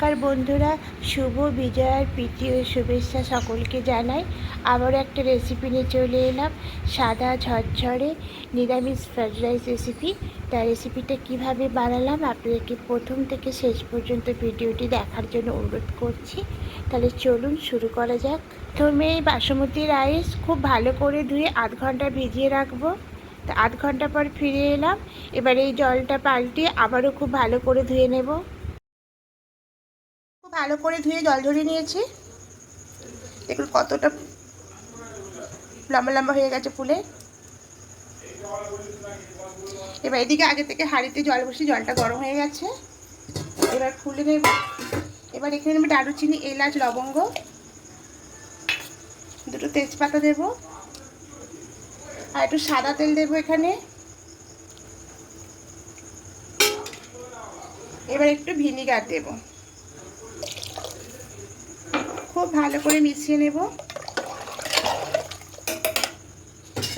নমস্কার বন্ধুরা, শুভ বিজয়ার প্রীতি ও শুভেচ্ছা সকলকে জানাই। আবার একটা রেসিপি নিয়ে চলে এলাম, সাদা ঝরঝরে নিরামিষ ফ্রাইড রাইস রেসিপি তার রেসিপিটা কীভাবে বানালাম, আপনাদেরকে প্রথম থেকে শেষ পর্যন্ত ভিডিওটি দেখার জন্য অনুরোধ করছি। তাহলে চলুন শুরু করা যাক। প্রথমে বাসমতি রাইস খুব ভালো করে ধুয়ে আধ ঘণ্টা ভিজিয়ে রাখব। তা আধ ঘণ্টা পর ফিরে এলাম। এবার এই জলটা পাল্টে আবারও খুব ভালো করে ধুয়ে নেব। ভালো করে ধুয়ে জল ঝরিয়ে নিয়েছি। দেখুন কতটা লম্বা লম্বা হয়ে গেছে ফুলে। এবার এদিকে আগে থেকে হাঁড়িতে জল বসে জলটা গরম হয়ে গেছে। এবার খুলে নেব। এবার এখানে নেবে দারুচিনি, এলাচ, লবঙ্গ। দুটো তেজপাতা দেব। আর একটু সাদা তেল দেবো এখানে। এবার একটু ভিনিগার দেবো। খুব ভালো করে মিশিয়ে নেব।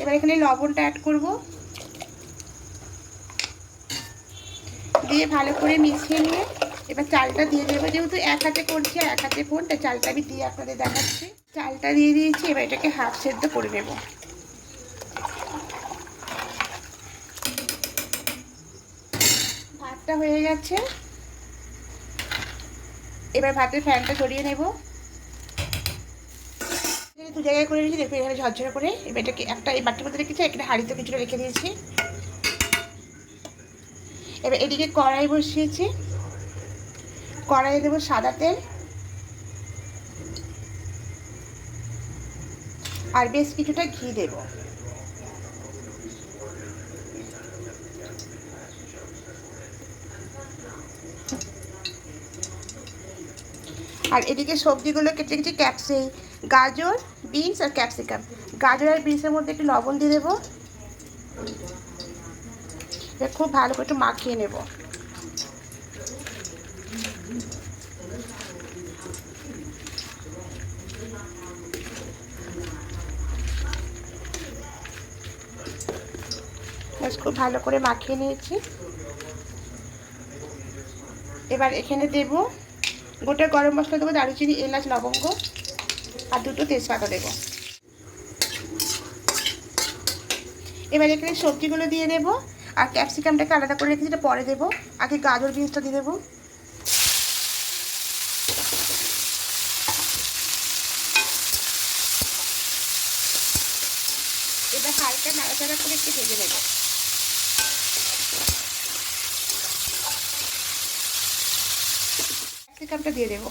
এবার এখানে লবণটা অ্যাড করব। দিয়ে ভালো করে মিশিয়ে নিয়ে এবার চালটা দিয়ে দেবো। যেহেতু এক হাতে করছি আর এক হাতে ফোন তাই চালটা আমি দিয়ে আপনাদের দেখাচ্ছি। চালটা দিয়ে দিয়েছি, এবার এটাকে হাফ সেদ্ধ করে নেব। ভাতটা হয়ে গেছে। এবার ভাতের ফ্যানটা সরিয়ে নেব। দু জায়গায় করে রেখেছি দেখুন এখানে ঝরঝরে করে। এবার এটাকে একটা এই বাটির মধ্যে রেখেছি একটা হাঁড়িতে কিছুটা রেখে দিয়েছি। এবার এদিকে কড়াই বসিয়েছি। কড়াইয়ে দেবো সাদা তেল। আর বেশ কিছুটা ঘি দেব। আর এদিকে সবজিগুলো কেটে কেটে ক্যাপসি গাজর বিনস আর ক্যাপসিকাম গাজর আর বিনসের মধ্যে একটু লবণ দিয়ে দেবো। খুব ভালো করে একটু মাখিয়ে নেব। খুব ভালো করে মাখিয়ে নিয়েছি। এবার এখানে দেব গোটা গরম মশলা দেবো দারুচিনি, এলাচ, লবঙ্গ। আর দুটো তেজপাতা দেবো। এবার এখানে সবজিগুলো দিয়ে দেব, আর ক্যাপসিকামটাকে আলাদা করে রেখেছি এটা পরে দেবো, আগে গাজর বিনসটা দিয়ে দেবো। এবার হালকা নাড়াচাড়া করে একটু ভেজে নেব। ক্যাপসিকামটা দিয়ে দেবো।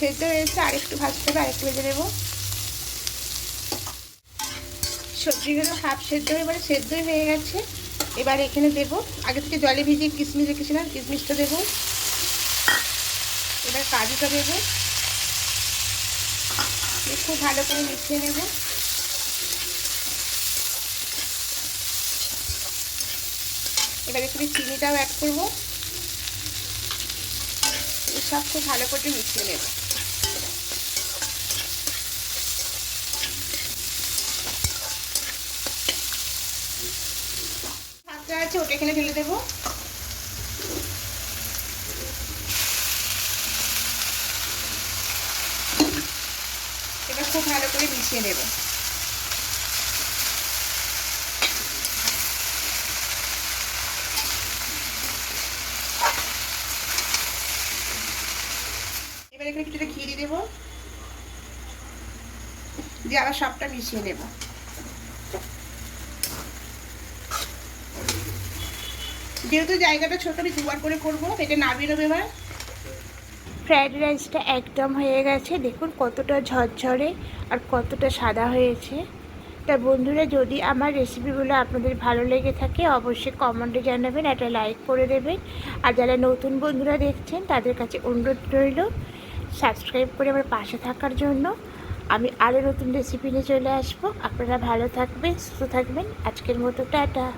সেদ্ধ হয়েছে আর একটু ভাজতে হবে আর একটু ভেজে নেব। সবজিগুলো হাফ সেদ্ধ হয়ে এবারে সেদ্ধই হয়ে গেছে। এবার এখানে দেব, আগে থেকে জলে ভিজিয়ে কিশমিশ রেখেছিলাম, কিশমিশটা দেবো। এবার কাজুটা দেবো। খুব ভালো করে মিশিয়ে নেব। এবার এখানে চিনিটাও অ্যাড করব। সব খুব ভালো করে মিশিয়ে নেব। ভাতটা আছে ওটা এখানে ঢেলে দেবো। এবার খুব ভালো করে মিশিয়ে নেব এবার এখানে কিছুটা ঘি দিয়ে দেবো। দিয়ে আবার সবটা মিশিয়ে নেব যেহেতু জায়গাটা ছোট, আমি দুবার করে করব। এটা নামিয়ে নেব এবার। ফ্রায়েড রাইসটা একদম হয়ে গেছে। দেখুন কতটা ঝরঝরে আর কতটা সাদা হয়েছে। তা বন্ধুরা, যদি আমার রেসিপিগুলো আপনাদের ভালো লেগে থাকে, অবশ্যই কমেন্টে জানাবেন, একটা লাইক করে দেবেন। আর যারা নতুন বন্ধুরা দেখছেন, তাদের কাছে অনুরোধ রইল সাবস্ক্রাইব করে আমার পাশে থাকার জন্য। আমি আরও নতুন রেসিপি নিয়ে চলে আসব। আপনারা ভালো থাকবেন, সুস্থ থাকবেন। আজকের মতো, টাটা।